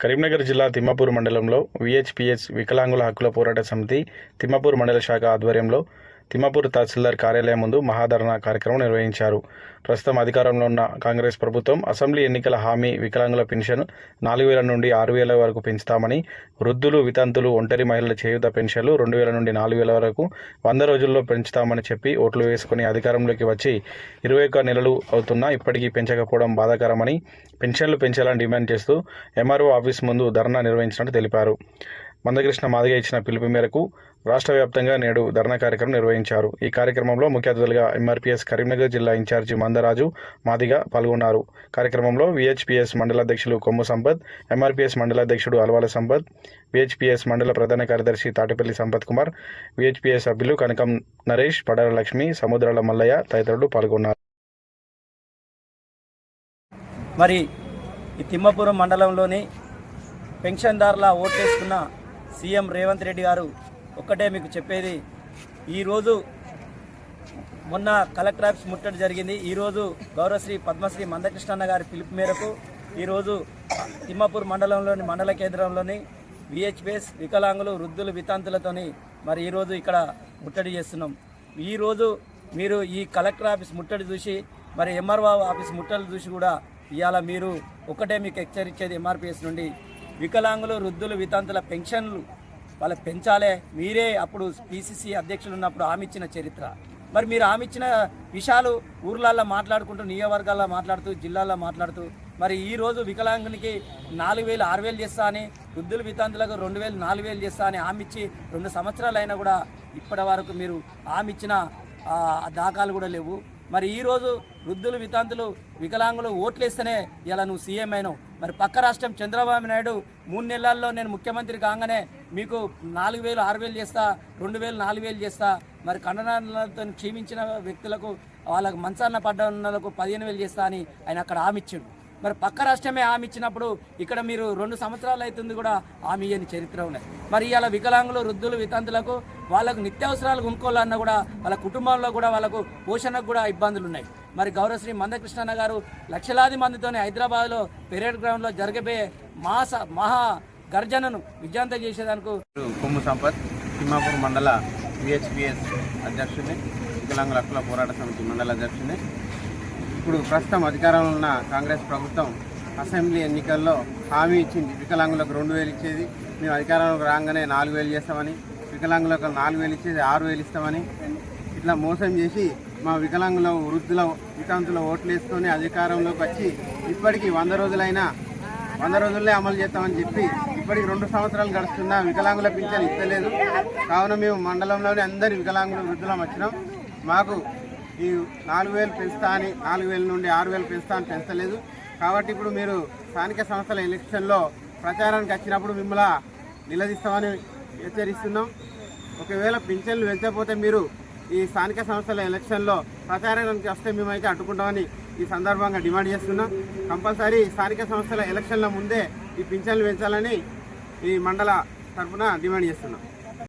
కరీంనగర్ జిల్లా తిమ్మాపూర్ మండలంలో విహెచ్పిహెచ్ వికలాంగుల హక్కుల పోరాట సమితి తిమ్మాపూర్ మండల శాఖ ఆధ్వర్యంలో తిమ్మాపూర్ తహసీల్దార్ కార్యాలయం ముందు మహాధరణ కార్యక్రమం నిర్వహించారు. ప్రస్తుతం అధికారంలో ఉన్న కాంగ్రెస్ ప్రభుత్వం అసెంబ్లీ ఎన్నికల హామీ వికలాంగుల పెన్షన్ నాలుగు వేల నుండి ఆరు వేల వరకు పెంచుతామని వృద్ధులు వితంతులు ఒంటరి మహిళల చేయుత పెన్షన్లు రెండు వేల నుండి నాలుగు వేల వరకు వంద రోజుల్లో పెంచుతామని చెప్పి ఓట్లు వేసుకుని అధికారంలోకి వచ్చి ఇరవై ఒక్క నెలలు అవుతున్నా ఇప్పటికీ పెంచకపోవడం బాధాకరమని పెన్షన్లు పెంచాలని డిమాండ్ చేస్తూ ఎంఆర్ఓ ఆఫీస్ ముందు ధర్నా నిర్వహించినట్టు తెలిపారు. మందకృష్ణ మాదిగ ఇచ్చిన పిలుపు మేరకు రాష్ట్ర వ్యాప్తంగా నేడు ధర్నా కార్యక్రమం నిర్వహించారు. ఈ కార్యక్రమంలో ముఖ్య అతిథులుగా ఎంఆర్పీఎస్ కరీంనగర్ జిల్లా ఇన్ఛార్జి మందరాజు మాదిగ పాల్గొన్నారు. కార్యక్రమంలో విహెచ్పిఎస్ మండల అధ్యక్షులు కొమ్ము సంపత్ ఎంఆర్పీఎస్ మండల అధ్యక్షుడు అలవాల సంపత్ విహెచ్పిఎస్ మండల ప్రధాన కార్యదర్శి తాటిపల్లి సంపత్ కుమార్ విహెచ్పిఎస్ సభ్యులు కనకం నరేష్ పడాల లక్ష్మి సముద్రాల మల్లయ్య తదితరులు పాల్గొన్నారు. మరి ఈ తిమ్మపురం మండలంలోని పెన్షన్దారుల ఓటేసుకున్న సీఎం రేవంత్ రెడ్డి గారు ఒక్కటే మీకు చెప్పేది. ఈరోజు మొన్న కలెక్టర్ ఆఫీస్ ముట్టడి జరిగింది. ఈరోజు గౌరవశ్రీ పద్మశ్రీ మందకృష్ణన్న గారి పిలుపు మేరకు ఈరోజు తిమ్మపూర్ మండలంలోని మండల కేంద్రంలోని విహెచ్పిఎస్ వికలాంగులు వృద్ధులు వితాంతులతోని మరి ఈరోజు ఇక్కడ ముట్టడి చేస్తున్నాం. ఈరోజు మీరు ఈ కలెక్టర్ ఆఫీస్ ముట్టడి చూసి మరి ఎంఆర్ఓ ఆఫీస్ ముట్టడి చూసి కూడా ఇవాళ మీరు ఒకటే మీకు హెచ్చరించేది ఎంఆర్పిఎస్ నుండి వికలాంగులు వృద్ధులు వితాంతుల పెన్షన్లు వాళ్ళకి పెంచాలే. మీరే అప్పుడు పిసిసి అధ్యక్షులు ఉన్నప్పుడు హామీ ఇచ్చిన చరిత్ర. మరి మీరు హామీ ఇచ్చిన విషయాలు ఊర్లల్లో మాట్లాడుకుంటూ నియోజకవర్గాల్లో మాట్లాడుతూ జిల్లాల్లో మాట్లాడుతూ మరి ఈరోజు వికలాంగునికి నాలుగు వేలు ఆరు వేలు చేస్తా అని వృద్ధుల వితాంతులకు రెండు వేలు నాలుగు వేలు చేస్తా అని హామీ ఇచ్చి రెండు సంవత్సరాలు అయినా కూడా ఇప్పటి వరకు మీరు హామీ ఇచ్చిన దాఖలు కూడా లేవు. మరి ఈరోజు వృద్ధులు వితాంతులు వికలాంగులు ఓట్లేస్తేనే ఇలా నువ్వు సీఎం అయినావు. మరి పక్క రాష్ట్రం చంద్రబాబు నాయుడు మూడు నెలల్లో నేను ముఖ్యమంత్రి కాగానే మీకు నాలుగు వేలు ఆరు వేలు చేస్తా రెండు వేలు నాలుగు వేలు చేస్తా. మరి కండనాలతో క్షీమించిన వ్యక్తులకు వాళ్ళకు మంచాన్న పడ్డకు పదిహేను వేలు చేస్తా అని ఆయన అక్కడ హామీ మరి పక్క రాష్ట్రమే హామీ ఇచ్చినప్పుడు ఇక్కడ మీరు రెండు సంవత్సరాలు అవుతుంది కూడా హామీ అని చరిత్ర ఉన్నాయి మరి ఇలా వికలాంగులు వృద్ధులు వితంతులకు వాళ్ళకు నిత్యావసరాలు కొనుక్కోవాలన్నా కూడా వాళ్ళ కుటుంబంలో కూడా వాళ్ళకు పోషణకు కూడా ఇబ్బందులు ఉన్నాయి మరి గౌరవశ్రీ మందకృష్ణన్న గారు లక్షలాది మందితోనే హైదరాబాద్లో పెరేడ్ గ్రౌండ్లో జరగబోయే మాస మహా గర్జనను విజయంతం చేసేదానికి కొమ్ము సంపత్ తిమ్మాపూర్ మండల విహెచ్పిఎస్ అధ్యక్షుడిని వికలాంగుల హక్కుల పోరాట సమితి మండల అధ్యక్షుడిని. ఇప్పుడు ప్రస్తుతం అధికారంలో ఉన్న కాంగ్రెస్ ప్రభుత్వం అసెంబ్లీ ఎన్నికల్లో హామీ ఇచ్చింది. వికలాంగులకు రెండు వేలు ఇచ్చేది. మేము అధికారంలోకి రాగానే నాలుగు వేలు చేస్తామని వికలాంగులకు నాలుగు వేలు ఇచ్చేది ఆరు వేలు ఇస్తామని ఇట్లా మోసం చేసి మా వికలాంగుల వృద్ధుల వికాంతుల ఓట్లు వేసుకొని అధికారంలోకి వచ్చి ఇప్పటికీ వంద రోజులైనా వంద రోజుల్లో అమలు చేస్తామని చెప్పి ఇప్పటికి రెండు సంవత్సరాలు గడుస్తున్నా వికలాంగుల పింఛన్ ఇస్తలేదు. కావున మేము మండలంలోని అందరి వికలాంగుల వృద్ధులం వచ్చినాం. మాకు ఈ నాలుగు వేలు పెంచుతా అని నాలుగు వేల నుండి ఆరు వేలు పెంచుతా అని పెంచలేదు. కాబట్టి ఇప్పుడు మీరు స్థానిక సంస్థల ఎలక్షన్లో ప్రచారానికి వచ్చినప్పుడు మిమ్మల్ని నిలదీస్తామని హెచ్చరిస్తున్నాం. ఒకవేళ పింఛన్లు పెంచకపోతే మీరు ఈ స్థానిక సంస్థల ఎలక్షన్లో ప్రచారానికి వస్తే మేమైతే అడ్డుకుంటామని ఈ సందర్భంగా డిమాండ్ చేస్తున్నాం. కంపల్సరీ స్థానిక సంస్థల ఎలక్షన్ల ముందే ఈ పింఛన్లు పెంచాలని ఈ మండల తరఫున డిమాండ్ చేస్తున్నాం.